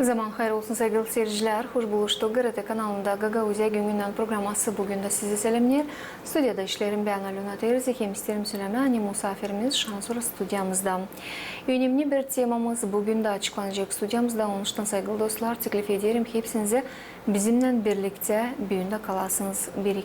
Zaman hayır olsun sevgili seyirciler. Hoş buluştuk. GRT kanalında Gagauzya Gününden programması bugün de sizi selamlar. Stüdyada işlerim ben Aluna Terzi. Hem isterim söylemeni misafirimiz Şansura stüdyamızda. Önemli bir temamız bugün de açıklanacak stüdyamızda. Onun için sevgili dostlar teklif ederim hepsinize bizimle birlikte büyünde kalasınız. Bir.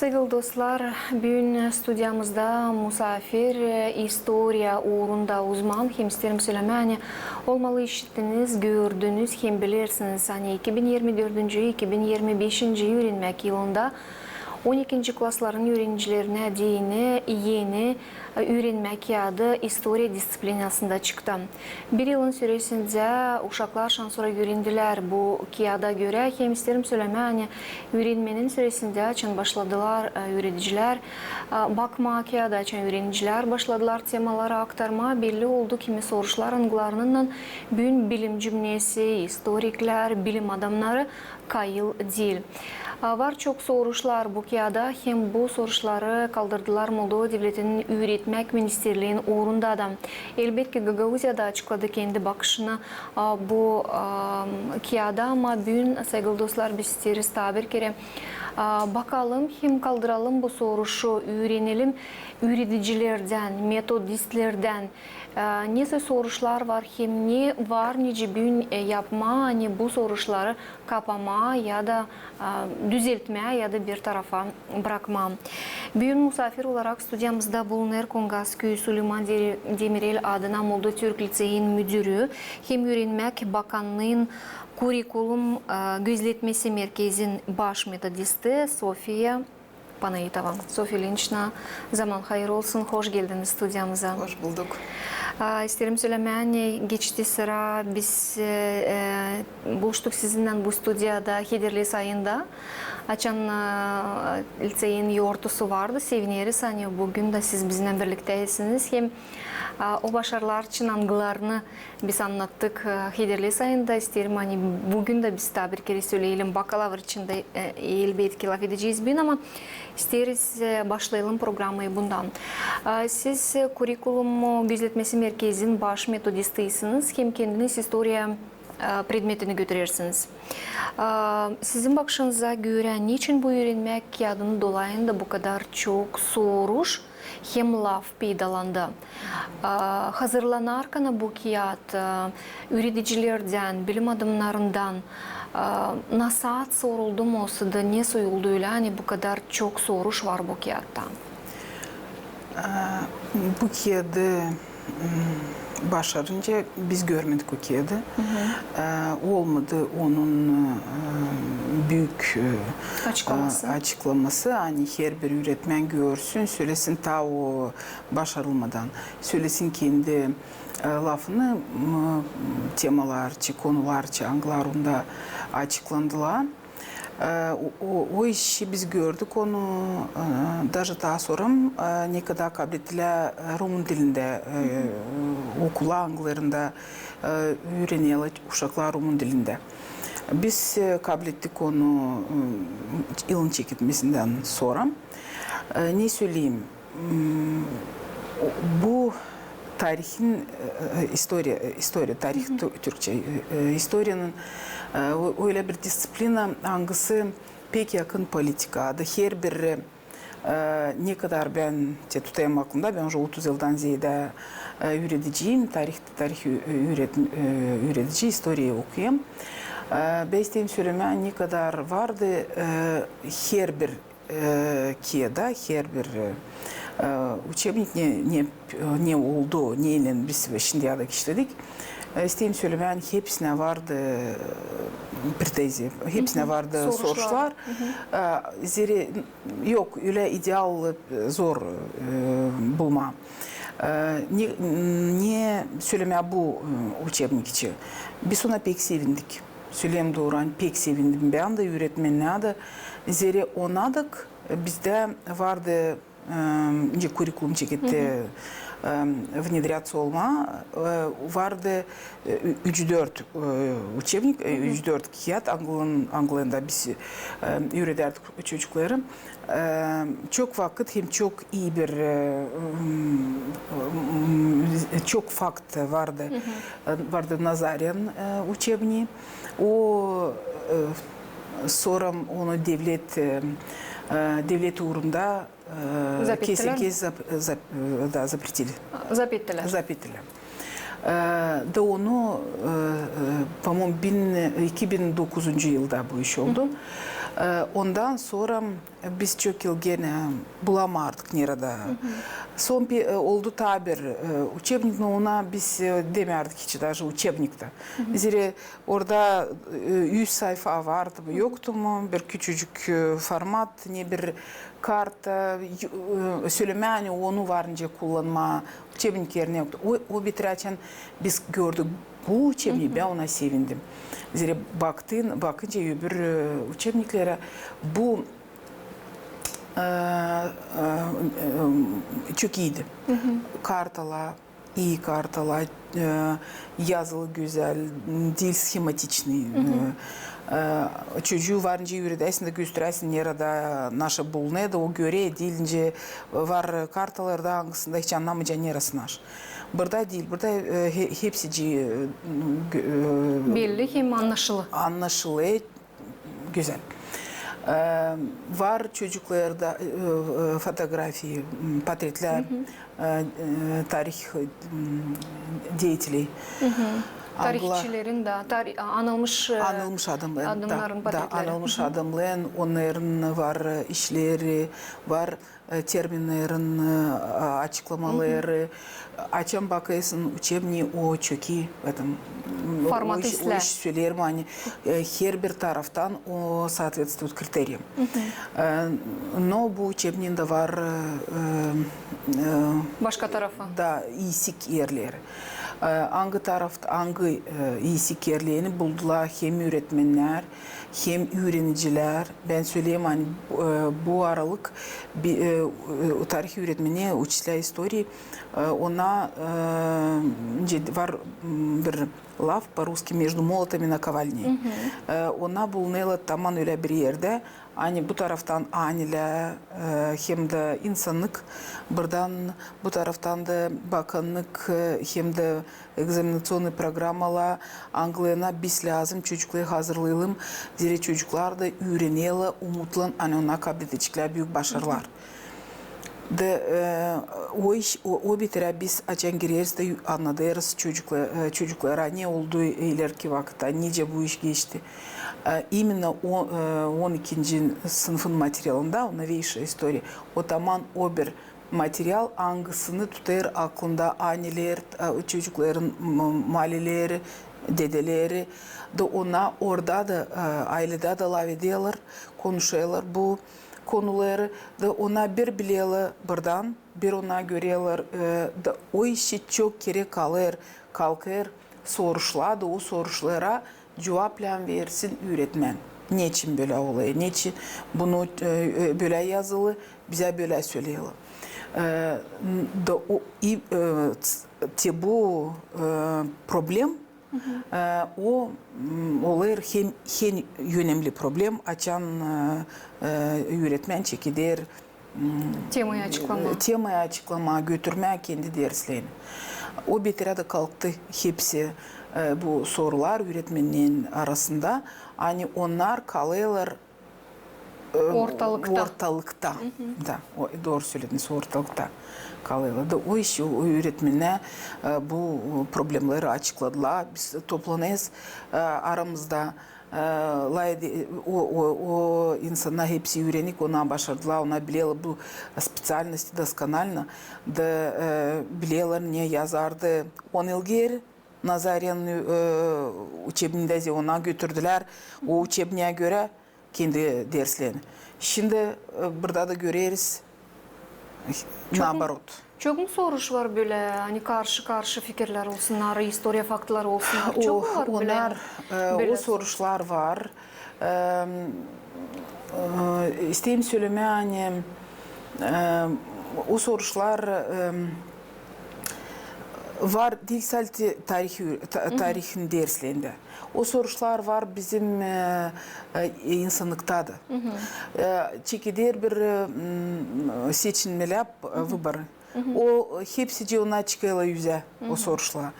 Сегіл, достлар, бүйін студиямызда мұсафер, история орында узман хемстерім сөйләмәне олмалы ішіттіңіз, көрдіңіз, хем білерсіңіз. әне, 2024-2025 үйренмәк елында 12-ci klassların öyrəncilərinə dini, yeni e, öyrənmə kağıdı istoriya disiplinasında çıxdı. Bir ilin sürəsində uşaqlar şansora öyrəndilər. Bu kağıda görə hem istəyirəm söyləmə, hani öyrənmənin sürəsində çən başladılar e, öyrədicilər. E, Bakma kağıda çən öyrəncilər başladılar temaları aktarma. Belli oldu kimi soruşlar anqlarından bütün bilim cümləsi, historiklər, bilim adamları Kayıl Dil. Var çok soruşlar bu kağıda hem bu soruşları kaldırdılar Moldova Devleti'nin Üretmek Ministerliği'nin uğrunda da. Elbette Gagauziya'da açıkladı kendi bakışını bu kağıda ama bugün sevgili dostlar biz isteriz tabir kere bakalım hem kaldıralım bu soruşu öğrenelim üreticilerden, metodistlerden neyse soruşlar var hem ne var nece gün yapma hani bu soruşları kapama ya da düzeltme ya da bir tarafa bırakma. Bugün misafir olarak stüdyamızda bulunur Kongas Köyü Süleyman Demirel adına Moldova Türk Liseyi'nin müdürü hem öğrenmek bakanlığın kurikulum gözletmesi merkezin baş metodisti Sofia Panayitova. Sofya Linçna, zaman hayır olsun. Hoş geldiniz stüdyamıza. Hoş bulduk. İsterim söylemeni geçti sıra biz e, buluştuk sizinle bu stüdyada Hederlis ayında. Açan e, liseyin yortusu vardı. Seviniriz. Hani bugün de siz bizimle birliktesiniz. Hem o başarılar için angılarını biz anlattık Hederlis ayında. İsterim hani bugün de biz tabir kere söyleyelim. Bakalavr için de elbette laf edeceğiz bin ama isteriz başlayalım programı bundan. Siz kurikulumu gözetmesi merkezin baş metodistiysiniz. Hem kendiniz historia predmetini götürürsünüz. Sizin bakışınıza göre niçin bu öğrenmek kağıdının dolayında bu kadar çok soruş hem laf peydalandı? Hazırlanarken bu kağıt üreticilerden, bilim adamlarından nasıl soruldu mu olsa ne soyuldu öyle hani bu kadar çok soruş var bu kağıtta? Bu kağıdı başarınca biz görmedik o kağıdı. Olmadı onun büyük açıklaması. açıklaması. Hani her bir üretmen görsün, söylesin ta o başarılmadan. Söylesin kendi lafını temalarca, konularca, anglarında açıklandılar. Э, ой іші біз көрдік оны э, даже та сорым э, некада кабілеттілі румын тілінде оқула аңғыларында үйренелі ушакла румын тілінде біз кабілеттік оны илын чекетмесінден сорам не сөйлейм бу тарихин история история тарих түркше историяның öyle bir disiplina hangisi pek yakın politikada. Her bir ne kadar ben tutayım aklımda, ben 30 yıldan ziyade öğreticiyim, tarih, tarih öğret, öğretici, historiayı okuyayım. Ben isteyeyim söylemeye ne kadar vardı her bir kiyada, her bir учебник не, не, ne oldu, neyle biz şimdiye kadar işledik. isteyim söyleyeyim yani hepsine vardı pretezi, hepsine vardı soruşlar. Ziri yok öyle ideal zor bulma. Ne, ne söyleme bu uçebnik için. Biz ona pek sevindik. Söyleyeyim doğrudan pek sevindim. Ben de öğretmenine de ziri onadık. Bizde vardı e, kurikulum çeketi. Hı hı внедряться olma e, vardı 3-4 учебник, 3-4 kağıt Anglın, Anglığında biz e, öğretirdik çocukları. E, Çok vakit hem çok iyi bir e, m, çok fakt vardı. Vardı Nazaryan e, учебни. O e, sonra onu devlet e, e, devlet uğrunda e, Zapettiler kesin mi? kes zap- zap- da запретили. Zapettiler. Запретили. Ee, Da onu, e, e, по-моему, bin- 2009 yılda bu iş oldu. Ee, Ondan sonra biz çok yıl gene bulamadık nerede. Son bir e, oldu tabir. e, Учебник, но ona biz e, demerdik hiç даже учебникte. Zira orada e, 100 sayfa vardı mı yoktu mu? Bir küçücük e, format, ne bir karta, y- e, söyleme hani onu varınca kullanma учебник yerine yoktu. O, o bitirirken biz gördük bu учебнигі ona sevindim. Zire baktın, bakınca öbür учебниклері bu чүкейді картала и картала э, язылы гүзәл дил схематичный э, э, чужу варынче үйреді әсінде күстірәсін нерада наша бұлнеді ол гөре дилінже вар карталарда аңғысында хичан намыжа нерасынаш. наш Burada değil, burada e, he, hepsici e, e belli hem anlaşılı. Anlaşılı, güzel. E, var çocuklarda e, e fotoğrafi, portretler. E, tarih деятелей. Да, да, бар ишлери, бар e, işleri, var e, terminlerin e, açıklamaları. Açan bakıyorsun учебни o çok iyi. Этом, м, Format o iş- izle. O iş söylerim hani e, her bir taraftan o соответствует критериям. E, Но bu учебнин de var e, e, Başka tarafa. da iyisik yerleri. Ee, Hangi tarafta hangi e, iyisik yerlerini buldular hem öğretmenler hem öğrenciler. Ben söyleyeyim hani bu, e, bu aralık bir Э, тарихи үйретмене учителя истории. Э, она э, бар бір лав по русски между молотами на ковальне. Она бұл нела таман үлә бриерде ани бұ тарафтан анилә хемді инсанлык бірдан бұ тарафтанды баканлык хемді экзаменационный программала англына бис лазым чучуклы хазырлыйлым зире чучукларды үйренелі умутлын анона кабетечклә бүйік башарлар. mm -hmm. umutlan hani ona kabul büyük başarılar. Da e, o iş o, o bitire biz açan gireriz de anladırız çocuklar, e, çocuklara ne olduğu ileriki vakitte, nice bu iş geçti. E, именно o, e, 12. sınıfın materyalında, o новейшая история, o zaman o bir materyal hangisini tutar aklında anneler, e, çocukların m- malileri, dedeleri da ona orada da e, ailede de lav ediyorlar, konuşuyorlar bu konuları da ona bir biliyorlar buradan, bir ona görüyorlar e, da o işi çok gerek kalır, kalkır, soruşlar da o soruşlara cevapla versin öğretmen. Niçin böyle oluyor? Niçin bunu e, e, böyle yazılı, bize böyle o i, e, te bu problem o olur hem, hem önemli problem açan öğretmen çekilir Temayı açıklama. temaya açıklama götürme kendi derslerini. O bitirede kalktı hepsi e, bu sorular öğretmenin arasında. Hani onlar kalıyorlar e, Ortalıkta. Ortalıkta. Da, o, doğru söylediniz ortalıkta kalıyorlar. Da o işi o öğretmene e, bu problemleri açıkladılar. Biz toplanıyoruz e, aramızda. e, laydi- o, o, o insana hepsi öğrenik, ona başardılar, ona biliyorlar bu специальности досконально. Da e, biliyorlar ne yazardı 10 yıl geri. Nazaryan'ın e, учебнinde de ona götürdüler. O учебniye göre kendi derslerini. Şimdi e, burada da görüyoruz naоборот. Çok mu чөгүн соруш бар беле ани каршы каршы история болсун ары история фактылар болсун чөгүнар ол сорушлар бар истейм сөйлөмө ани у сорушлар бар дил сальти тарихи тарихин дерсленди у сорушлар бар биздин инсандыкта да чекидер бир выборы O hepsi de ona çıkıyor yüze o soruşlar.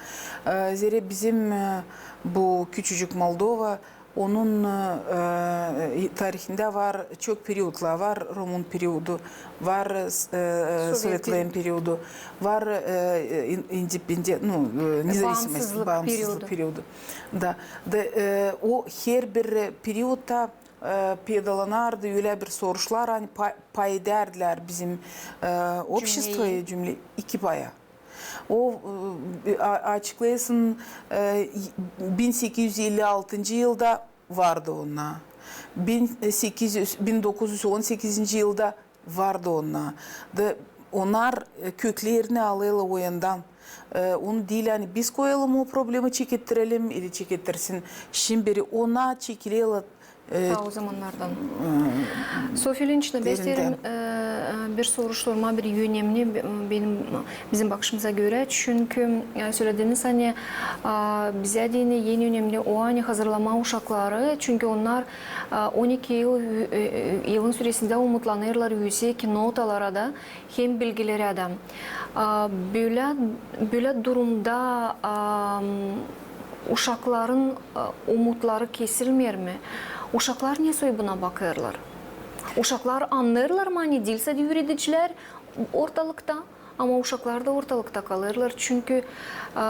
E, zira bizim e, bu küçücük Moldova onun e, tarihinde var çok periyotlar var. Roman periyodu, var e, Sovyetlerin periyodu, var e, independent, ну, e, независимость, Bağımsızlık bağımsızlık periyodu. periyodu. Da, da e, o her bir periyotta e, pedalanardı öyle bir soruşlar hani pay, pay ederdiler bizim e, обществоya cümle iki paya. O e, a- açıklayasın e, 1856 yılda vardı ona. 1800, 1918 yılda vardı ona. Da onlar e, köklerini alıyorlar o yandan. E, onu değil hani biz koyalım o problemi çekettirelim ili çekettirsin. Şimdi ona çekiliyorlar. e, Ta o zamanlardan. Sofiya Lynch'le Besterin bir soruşturma, bir önemli benim bizim bakışımıza göre. Çünkü e, söylediğiniz hani e, bize dini yeni önemli o hani hazırlama uşakları. Çünkü onlar e, 12 yıl e, yılın süresinde umutlanırlar yüksek notalara da hem bilgilere de. E, Böyle, böyle durumda e, uşakların e, umutları kesilmiyor mi? Uşaklar niye soy buna bakıyorlar? Uşaklar anlarlar mı hani dilse de yöneticiler ortalıkta ama uşaklar da ortalıkta kalırlar çünkü e,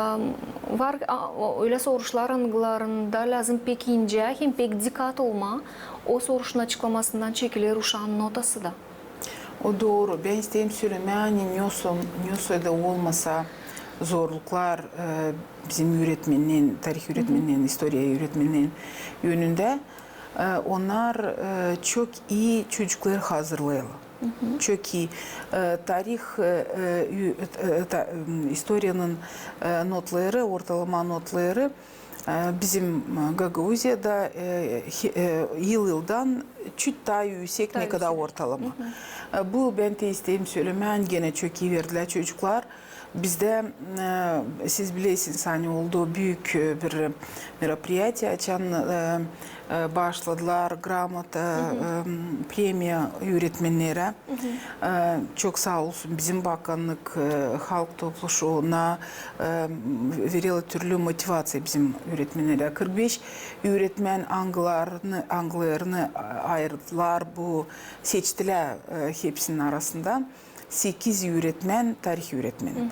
var öyle soruşlar anılarında lazım pek ince hem pek dikkat olma o soruşun açıklamasından çekilir uşağın notası da. O doğru. Ben isteyeyim söylemeye hani Nyoso, Nyoso'da olmasa zorluklar e, bizim öğretmenin, tarih öğretmeninin, historia öğretmeninin yönünde onlar çok iyi çocuklar hazırlıyor. Çok iyi. Tarih, istoриянын нотлары, орталама нотлары bizim Gagavuzya'da yıl yıldan çüt daha yüksek ne kadar ortalama. Bu ben de gene çok iyi verdiler çocuklar. Bizde siz bilirsiniz hani büyük bir мероприятие açan e, başladılar gramota, e, premia öğretmenlere. E, çok sağ olsun bizim bakanlık e, halk topluluğuna e, veriyor türlü motivasyon bizim öğretmenlere. 45 öğretmen anglarını, anglarını ayırdılar bu seçtiler hepsinin arasından. 8 öğretmen tarih öğretmeni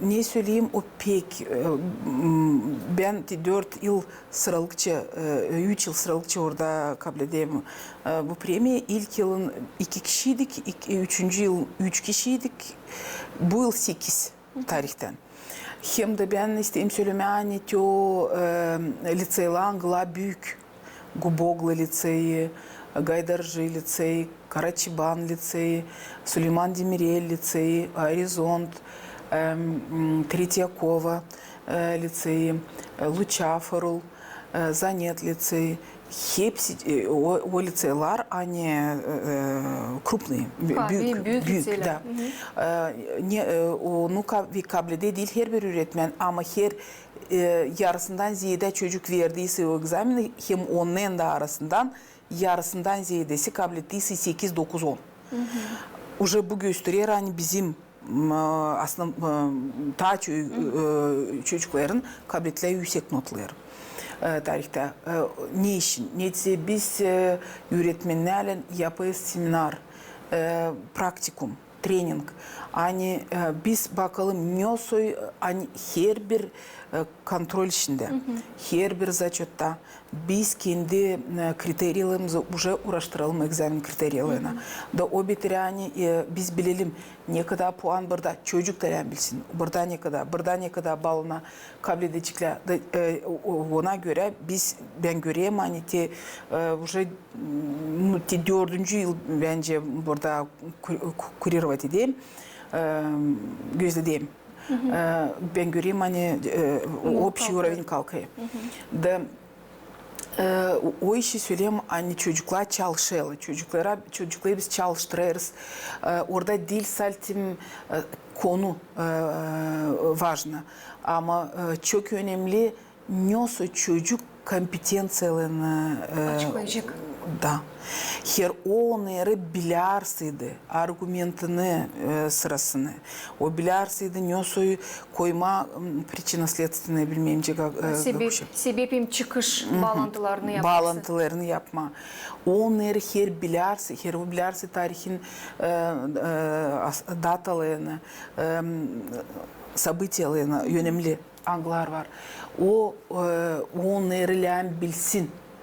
ne söyleyeyim o pek e, m, ben 4 yıl sıralıkça 3 yıl sıralıkça orada kabul edeyim e, bu premiye ilk yılın 2 kişiydik ilk- üçüncü yıl 3 kişiydik bu yıl 8 tarihten. Hem de ben isteyeyim söylemeye hani o e, liseyle Angla büyük Губогла ліцеї, Гайдаржи ліцеї, Карачібан ліцеї, Сулейман Демірель ліцеї, Горизонт, ем, м, Третьякова лицеи, Лучафорул, Занет лицеи, Хепси, о, Лар, они э, крупные. Бюк, бюк, да. Не, ну, kablede değil her bir öğretmen ama her e, yarısından ziyade çocuk хем o egzamini hem onun da arasından yarısından 8, 9, 10. Уже bu gösterir bizim aslında e, ta e, çocukların kabiliyetleri yüksek notları e, tarihte ne için? Neyse biz öğretmenlerle yapıyoruz seminar, praktikum, trening. Hani biz bakalım ne olsa hani her bir kontrol içinde, zaçotta biz kendi e, kriteriylerimizi уже uğraştıralım egzamin kriteriylerine. Da o bitir yani e, biz bilelim ne kadar puan burada çocuk da bilsin. Burada ne kadar, burada ne kadar balına kabul edecekler. Da, e, o- ona göre biz ben göreyim hani te, e, уже ну, te dördüncü yıl bence burada kur- kurировать edeyim. E, gözlediğim. E, ben göreyim hani e, общий уровень kalkıyor. Da Ee, o işi söyleyeyim anne çocuklar çalışıyor. Çocuklara çocukları biz çalıştırırız. Ee, orada dil saltim e, konu e, важно. Ama e, çok önemli nasıl çocuk компетенцияларını e, Açıklayacak. da. Her o onları bilersiydi argumентini e, sırasını. O bilersiydi nasıl koyma m, причинно-следственные bilmeyince e, Sebep, sebepim çıkış bağlantılarını yaparsın. bağlantılarını yapma. Onları her bilerse, her o bilerse tarihin e, e, as- datalarını, e, sabityalarını önemli anglar var. O e, onları lan bilsin.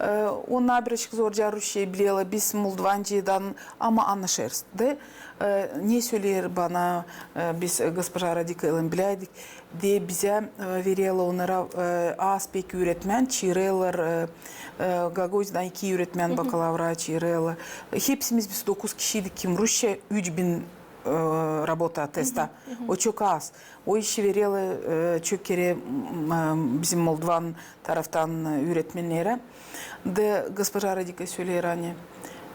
Ee, Onlar birazcık zorca Rusya biliyorlar. Biz Moldovancı'dan ama anlaşırız. De, e, ne söyler bana e, biz госпожа Radika'yla bileydik diye bize e, veriyorlar onlara e, az pek öğretmen çiğriyorlar. E, e, Gagoz'dan iki öğretmen bakalavra çiğriyorlar. Hepsimiz biz dokuz kişiydik kim Rusya 3000 e, работа теста. O çok az. O işi veriyorlar e, çok kere m, e, bizim Moldovan taraftan e, öğretmenlere. De госпожа Радика söyler hani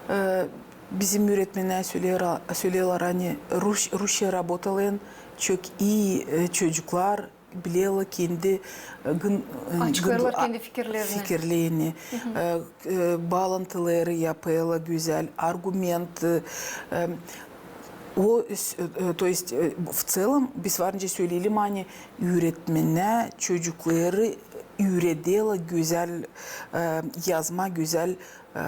e, bizim öğretmenler söyler, söylüyorlar hani Rus, Rusya работаyan çok iyi e, çocuklar biliyorlar kendi e, gün, e, Açıklarlar gün- kendi fikirlerini. fikirlerini, e, e, bağlantıları yapıyorlar güzel, argument, e, e, o, с- э, то есть э, в целом biz varınca söyleyelim hani öğretmene çocukları öğretiyorlar güzel e, yazma, güzel e, e, e,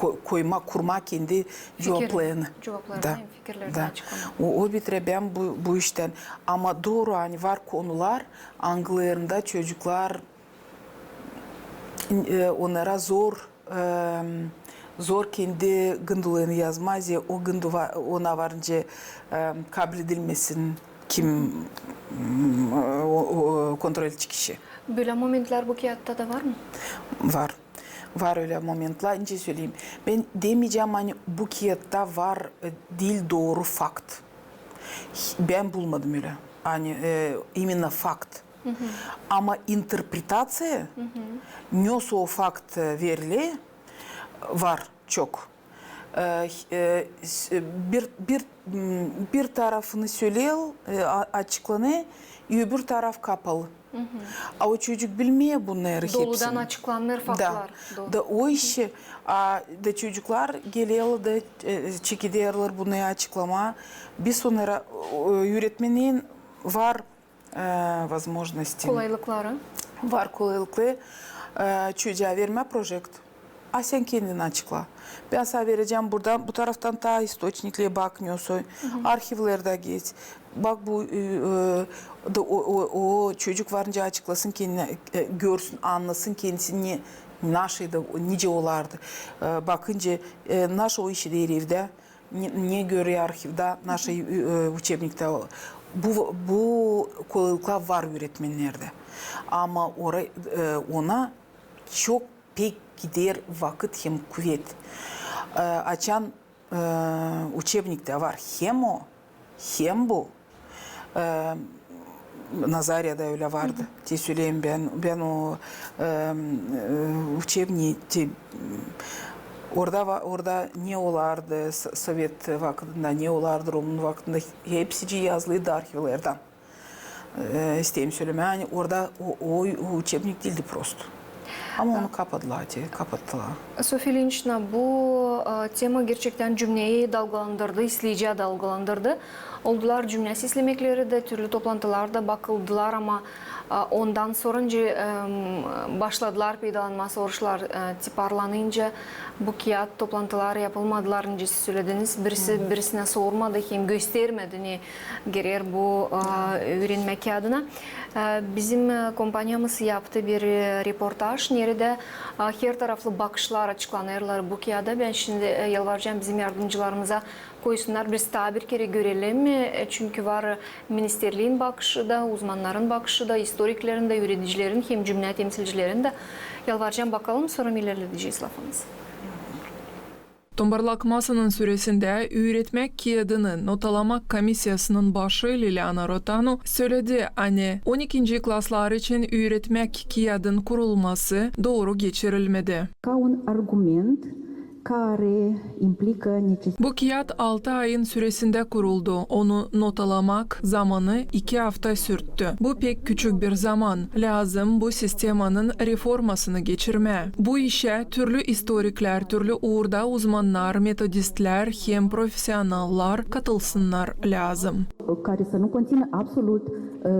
ko- koyma, kurma kendi cevaplarını. cevaplarını, Da, fikirlerini da. açıklama. O, o bitire ben bu, bu işten. Ama doğru hani var konular Anglalarında çocuklar e, onlara zor e, zor kendi gındularını yazmaz ya o gındu va- ona varınca e, kabul edilmesin kim mm, o, o kontrolcü kişi Böyle momentler bu kiyatta da var mı? var. Var öyle momentler. İnce söyleyeyim. Ben demeyeceğim hani bu kiyatta var e, dil doğru fakt. Ben bulmadım öyle. Hani e, imенно fakt. Ama interpretacija nasıl o fakt e, verili var çok. E, e, s- bir bir m, bir tarafını söylüyor, e, a- açıklanıyor, öbür taraf kapalı. A o çocuk bilmiyor bunları Doludan hepsini. açıklanır Da, faktlar. Doğru. da o işi a, da çocuklar geliyorlar da e, çekiliyorlar bunu açıklama. Biz onlara e, öğretmenin var e, возможности. Kolaylıkları. Var kolaylıklı e, çocuğa verme proje. A sen kendin açıkla. Ben sana vereceğim buradan, bu taraftan ta источникle bakmıyorsun. Arşivlerde geç. Bak bu e, e, da o, o, o çocuk varınca açıklasın kendine, e, görsün, anlasın kendisi ne, naşı da nice olardı. E, bakınca e, naş o işi değil evde. Ne, ne görüyor arşivde, naş e, e, учебникte. Bu, bu kolaylıklar var öğretmenlerde. Ama oraya, e, ona çok pek gider vakit hem kuvvet. E, açan e, учебникte var hem o hem bu. E, Nazarya'da öyle vardı. Te söyleyeyim ben, ben o e, e, учебни, te, orada va- orada ne olardı S- Sovyet vaktinde, ne olardı Romun vaktinde hepsi yazılıydı arşivlerden. E, isteyeyim söyleme. Yani orada o, o, o учебник değildi просто. Ama onu kapadılar, te, kapattılar. Sofiya Ilyinichna, bu e, tema gerçekten cümleyi dalgalandırdı, izleyiciye dalgalandırdı. Oldular. Cümlesi islemekleri de türlü toplantılarda bakıldılar ama e, ondan sonra e, başladılar peydalanma soruçlar e, tiparlanınca bu kağıt toplantılar yapılmadılar. Önce siz söylediniz. Birisi birisine sormadı hem göstermedi ne gerer bu öğrenme kağıdına. E, Bizim kompanyamız yaptı bir reportaj. Nerede her taraflı bakışlar açıklanırlar bu kağıda. Ben şimdi yalvaracağım bizim yardımcılarımıza koysunlar. Biz daha bir kere görelim. E, Çünkü var ministerliğin bakışı da, uzmanların bakışı da, historiklerin de, öğreticilerin hem cümle temsilcilerin de. Yalvaracağım bakalım sonra ilerleyeceğiz lafımızı. Tombarlakmasının süresinde öğretmek kağıdını notalamak komisyasının başı Liliana Rotanu söyledi. Hani 12. klaslar için öğretmek kağıdın kurulması doğru geçirilmedi. ca un argument care implică necesitatea Bu kağıt 6 ayın süresinde kuruldu. Onu notalamak zamanı 2 hafta sürttü. Bu pek küçük bir zaman. Lazım bu sistemanın reformasını geçirme. Bu işe türlü historikler, türlü uğurda uzmanlar, metodistler hem profesyonellar katılsınlar lazım. care să nu conțină absolut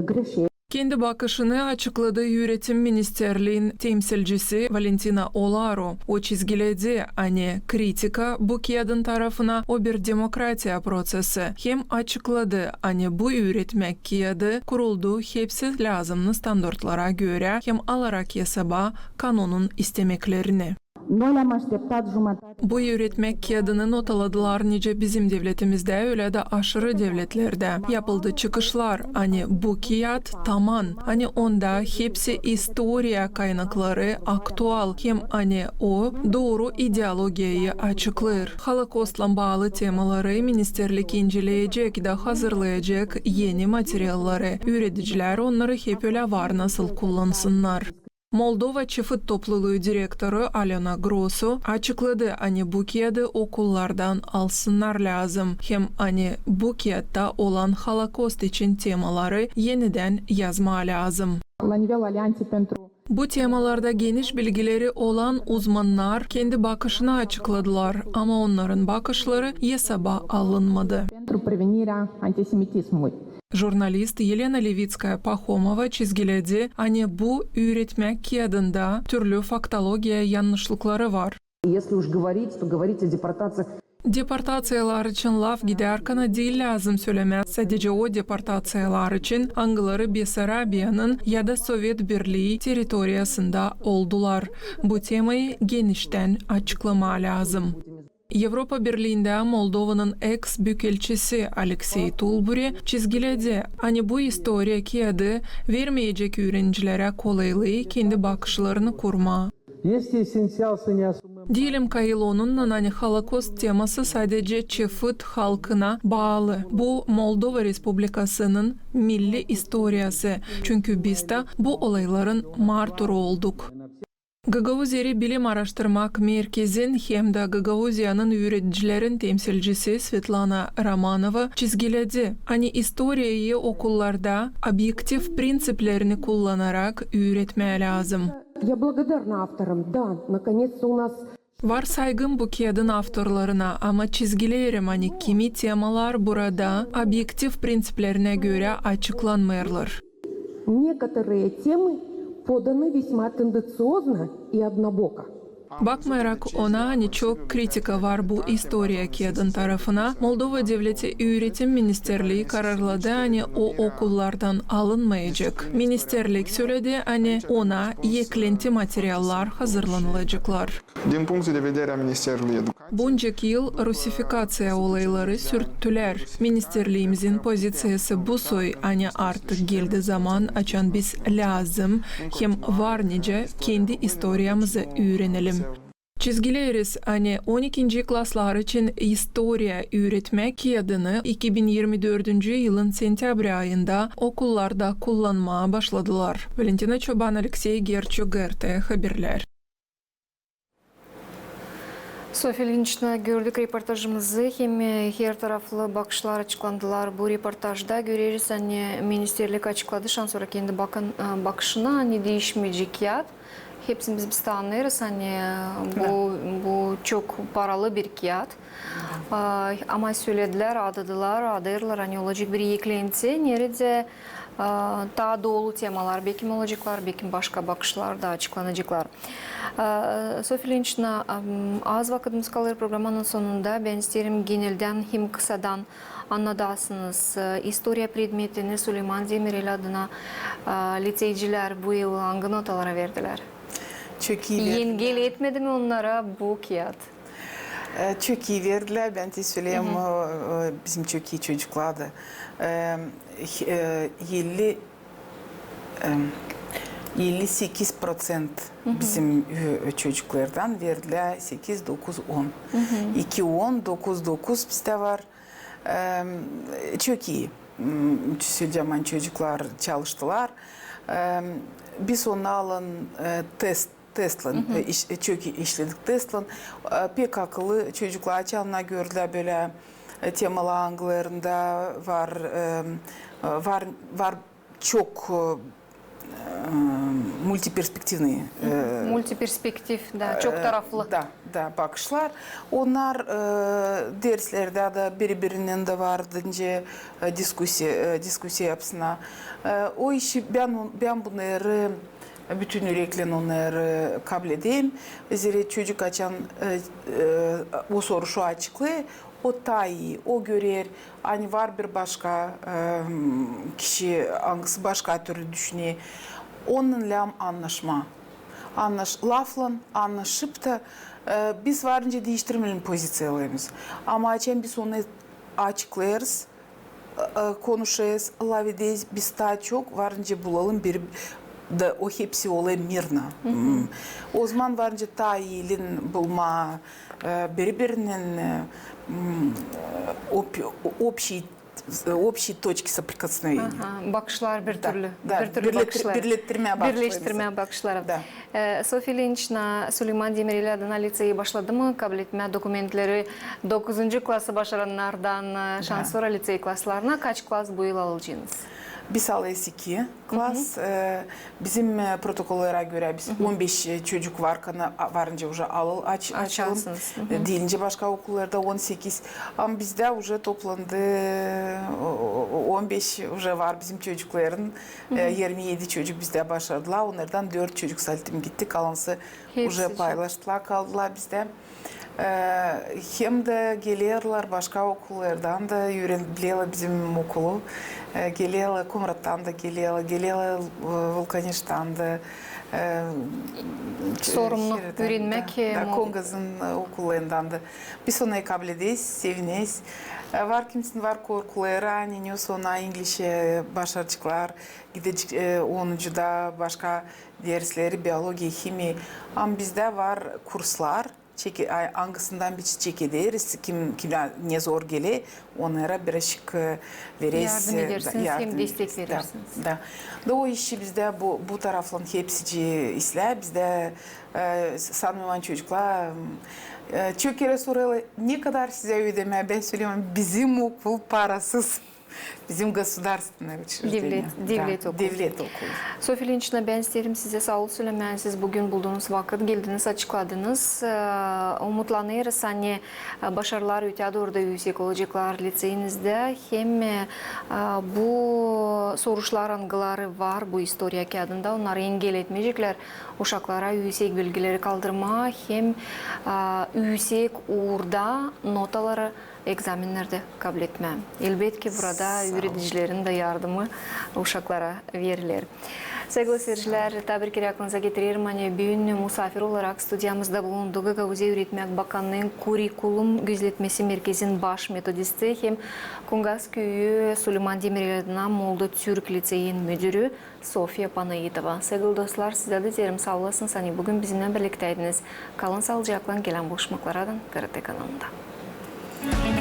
greșeli. Kendi bakışını açıkladı Yönetim Ministerliğin temsilcisi Valentina Olaro. O çizgiledi hani kritika bu kağıdın tarafına o bir demokratiya prosesi. Hem açıkladı hani bu üretmek kağıdı kuruldu hepsi lazımlı standartlara göre hem alarak hesaba kanunun istemeklerini. Bu üretmek kağıdını notaladılar nice bizim devletimizde öyle de aşırı devletlerde. Yapıldı çıkışlar hani bu kağıt tamam hani onda hepsi historia kaynakları aktual hem hani o doğru ideolojiyi açıklar. Holokostla bağlı temaları ministerlik inceleyecek de hazırlayacak yeni materyalları. Üreticiler onları hep öyle var nasıl kullansınlar. Moldova Çift Topluluğu Direktörü Alena Grosso açıkladı hani bu kağıdı okullardan alsınlar lazım. Hem hani bu kağıtta olan Holocaust için temaları yeniden yazma lazım. Bu temalarda geniş bilgileri olan uzmanlar kendi bakışını açıkladılar ama onların bakışları hesaba alınmadı. Журналист Елена Левицкая-Пахомова чизгиледи ане бу юретмя кедында түрлі фактология Ян Шлукларевар. Если уж говорить, то говорить о депортациях Депортация үчүн лав гидеркана дей лазым сөйлеме. депортация о депортациялар үчүн англары Бесарабиянын яда Совет Берли, территория территориясында олдулар. Бу теманы геништен ачыклама лазым. Birliği'nde Moldova'nın ex büyükelçisi Alexey Tulburi çizgiledi. Hani bu historia kağıdı vermeyecek öğrencilere kolaylığı kendi bakışlarını kurma. Ki onunla hani Holocaust teması sadece çift halkına bağlı. Bu Moldova Respublikası'nın milli historiası. Çünkü biz de bu olayların mağduru olduk. гагаузия билим араштырмак меркезин хемда гагаузиянын үйрөтчүлөрүнүн темсилчиси светлана романова чизгиледи они историяи окулларда объектив принципlerini kullanarak үйрөтмө лазым я благодарна авторам да наконец то у нас Var saygın bu kiadın avtorlarına ama çizgilerim hani kimi temalar burada objektif prensiplerine göre açıklanmıyorlar. Некоторые темы поданы весьма тенденциозно и однобоко. Bakmayarak ona hani çok kritika var bu historia kağıdın tarafına. Moldova Devleti Öğretim Ministerliği kararladı hani o okullardan alınmayacak. Ministerlik söyledi hani ona eklenti materyaller hazırlanılacaklar. Din punctul de vedere a Ministerului Educației, Bunca yıl Rusifikasya olayları sürttüler. Ministerliğimizin pozisyası bu soy hani artık geldi zaman açan biz lazım hem var nice kendi historiamızı öğrenelim. Çizgileriz hani 12. klaslar için historia öğretmek kağıdını 2024 yılın sentabr ayında okullarda kullanmaya başladılar. Valentina Çoban, Alexey Gerço, GRT Haberler. София Ильинична gördük reportajımızı. Hem e, her taraflı bakışlar açıklandılar. Bu reportajda görürüz hani ministerlik açıkladı. Şan sonra kendi bakın e, bakışına hani değişmeyecek ya. Hepsini biz, biz de anlarız hani e, bu, bu çok paralı bir kağıt. Ama söylediler, adadılar, adayırlar hani olacak bir eklenti. Nerede aa, daha dolu temalar, belki olacaklar, belki başka bakışlar da açıklanacaklar. Aa, Sofi Lynch'na az vakitimiz kalır programının sonunda. Ben isterim genelden hem kısadan anladasınız. İstoriya predmetini Süleyman Demirel adına liseyciler bu yıl hangi notalara verdiler? Çok iyi verdiler. Yengel etmedi mi onlara bu kağıt? Ee, Çok iyi verdiler. Ben de söyleyeyim o, o, bizim çok iyi çocuklardı. Ee, e, 50 e, 58 prosent bizim e, çocuklardan verdiler 8, 9, 10. 2, 10, 9, 9 bizde var. Ee, Çok iyi. Söyleyeceğim çocuklar çalıştılar. Ee, Biz onu alın e, test Tesla'nın e, iş, e, çok işledik. Tesla'nın e, pek akıllı çocuklar çalına gördüler böyle temalı anglarında var var var çok e, Multiperspektif, da, çok taraflı. da, da bakışlar. Onlar e, derslerde de birbirinin de vardınca e, diskusiya, e, diskusiya yapsına. E, o işi ben ben bunları bütün yürekle onları kabul edeyim. Zira çocuk açan e, e, o soru şu açıklığı o iyi, o görür. Hani var bir başka e, kişi hangisi başka türlü düşünüyor. Onunla anlaşma anlaş, lafla anlaşıp da biz varınca değiştirmeyelim pozisyalarımız. Ama açen biz onu açıklayarız, konuşarız, laf ederiz, biz daha çok varınca bulalım bir да охепси олы мирна. Озман варнжы та елін бұлма э, бір-бірінен э, общий общие точки соприкосновения. Ага, бакшлар бір түрлі. Да, бір түрлі бакшлар. Бірлеттірме бакшлар. Бірлештірме бакшлар. Да. Э, Софи Ленчна Сулейман Демирелядана лицейі башлады мы, кабілетме документлери 9 классы башараннардан Шансора лицей классларына кач класс бұйыл алылжыңыз? Biz alıyız iki klas. Ee, bizim e, protokollere göre biz 15 çocuk var kana varınca уже alıl aç, açalım. Açarsınız. E, Deyince başka okullarda 18. Ama bizde уже toplandı o- o- 15 уже var bizim çocukların. E, 27 çocuk bizde başardılar. Onlardan 4 çocuk saltim gitti. Kalansı Hepsi уже çok- paylaştılar kaldılar bizde. Ee, hem de geliyorlar başka okullardan da öğrendiler bizim okulu. Э, келелі кумраттан э, э, да. Келелі келелі вулкаништан да сорумнук үйренмек конгыздын укуллендан да биз оны Дейс, севинебиз Варкинсон, кимсин бар коркулери ани нес она инглише башарчыклар киде онунчуда башка дерслери биология химия ам бізде бар курслар. Gidecek 10'da başka dersleri, biyoloji, kimi. Ama bizde var kurslar, çeki, hangisinden bir çek ederiz, kim, kim ne zor gele, onlara birazcık e, veririz. Yardım e, edersiniz, yardım hem destek ederiz. Da, verirsiniz. Da. Da o işi bizde bu, bu tarafların hepsi işler. Bizde e, sanmayan çocuklar e, çok kere soruyorlar ne kadar size ödeme? Ben söylüyorum bizim okul parasız. Bizim государственное учреждение. Devlet- devlet okulu. Devlet okulu. Sofi Lynch'na ben isterim size sağ ol söylemen. Siz bugün bulduğunuz vakit geldiniz, açıkladınız. Umutlanırız hani başarılar ötede orada yüksek olacaklar liseyinizde. Hem bu soruşlar angıları var bu historia kağıdında. Onları engel etmeyecekler. Uşaklara yüksek bilgileri kaldırma hem yüksek uğurda notaları egzaminlerde kabul etmem. Elbette burada öğreticilerin de yardımı uşaklara verilir. Sevgili seyirciler, tabii aklınıza getiririm. Hani bugün misafir olarak stüdyamızda bulunduğu Gauze Öğretmek Bakanlığı'nın kurikulum gözetmesi merkezinin baş metodisti hem Kungaz Köyü Süleyman Demirel adına Molda Türk Liseyin müdürü Sofya Panayitova. Sevgili dostlar, size de derim sağ olasınız. Hani bugün bizimle birlikteydiniz. Kalın sağlıcakla gelen buluşmaklardan TRT kanalında. Amen.